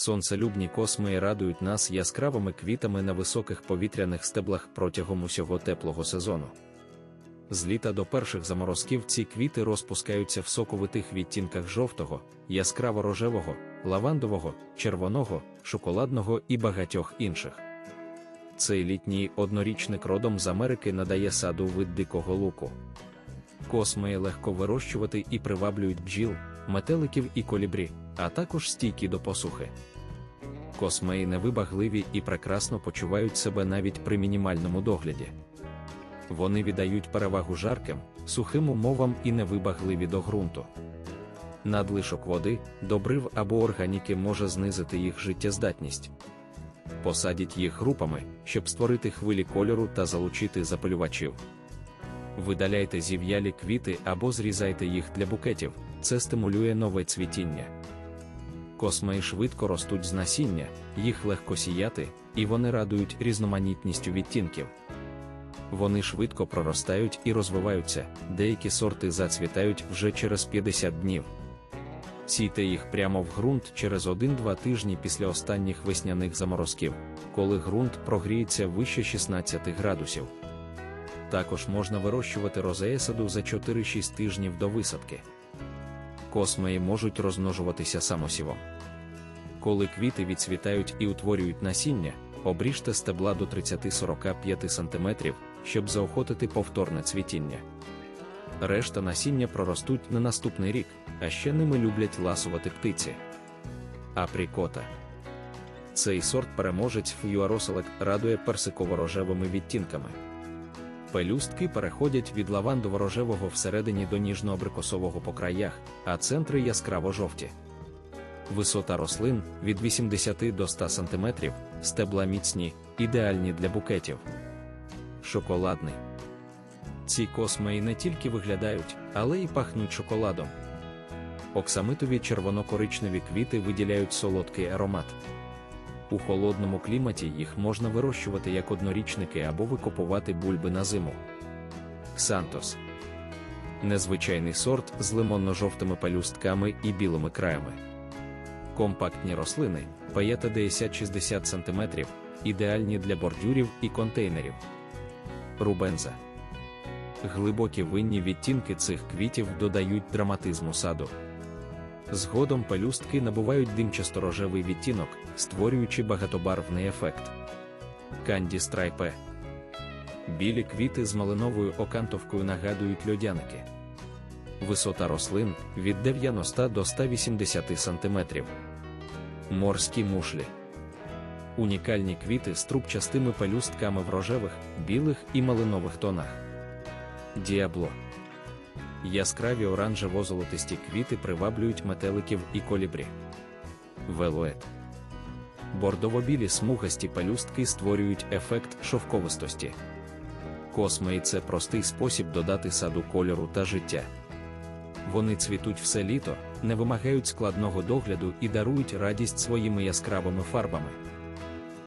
Сонцелюбні космії радують нас яскравими квітами на високих повітряних стеблах протягом усього теплого сезону. З літа до перших заморозків ці квіти розпускаються в соковитих відтінках жовтого, яскраво-рожевого, лавандового, червоного, шоколадного і багатьох інших. Цей літній однорічник родом з Америки надає саду вид дикого луку. Космії легко вирощувати і приваблюють бджіл, метеликів і колібрі, а також стійкі до посухи. Космеї невибагливі і прекрасно почувають себе навіть при мінімальному догляді. Вони віддають перевагу жарким, сухим умовам і невибагливі до ґрунту. Надлишок води, добрив або органіки може знизити їх життєздатність. Посадіть їх групами, щоб створити хвилі кольору та залучити запалювачів. Видаляйте зів'ялі квіти або зрізайте їх для букетів, це стимулює нове цвітіння. Космеї швидко ростуть з насіння, їх легко сіяти, і вони радують різноманітністю відтінків. Вони швидко проростають і розвиваються, деякі сорти зацвітають вже через 50 днів. Сійте їх прямо в ґрунт через 1-2 тижні після останніх весняних заморозків, коли ґрунт прогріється вище 16 градусів. Також можна вирощувати розея саду за 4-6 тижнів до висадки. Космеї можуть розмножуватися самосівом. Коли квіти відцвітають і утворюють насіння, обріжте стебла до 30-45 см, щоб заохотити повторне цвітіння. Решта насіння проростуть на наступний рік, а ще ними люблять ласувати птиці. Апрікота. Цей сорт переможець Фюароселек радує персиково-рожевими відтінками. Пелюстки переходять від лавандово-рожевого всередині до ніжно-абрикосового по краях, а центри яскраво-жовті. Висота рослин від 80 до 100 см, стебла міцні, ідеальні для букетів. Шоколадний. Ці космеї не тільки виглядають, але й пахнуть шоколадом. Оксамитові червоно-коричневі квіти виділяють солодкий аромат. У холодному кліматі їх можна вирощувати як однорічники або викопувати бульби на зиму. Сантос незвичайний сорт з лимонно-жовтими пелюстками і білими краями. Компактні рослини, паєта 10-60 см, ідеальні для бордюрів і контейнерів. Рубенза. Глибокі винні відтінки цих квітів додають драматизму саду. Згодом пелюстки набувають димчасто-рожевий відтінок, створюючи багатобарвний ефект. Канді страйпе. Білі квіти з малиновою окантовкою нагадують льодяники. Висота рослин від 90 до 180 см. Морські мушлі. Унікальні квіти з трубчастими пелюстками в рожевих, білих і малинових тонах. Діабло. Яскраві оранжево-золотисті квіти приваблюють метеликів і колібрі. Велует. Бордово-білі смугасті пелюстки створюють ефект шовковистості. Космеї це простий спосіб додати саду кольору та життя. Вони цвітуть все літо, не вимагають складного догляду і дарують радість своїми яскравими фарбами.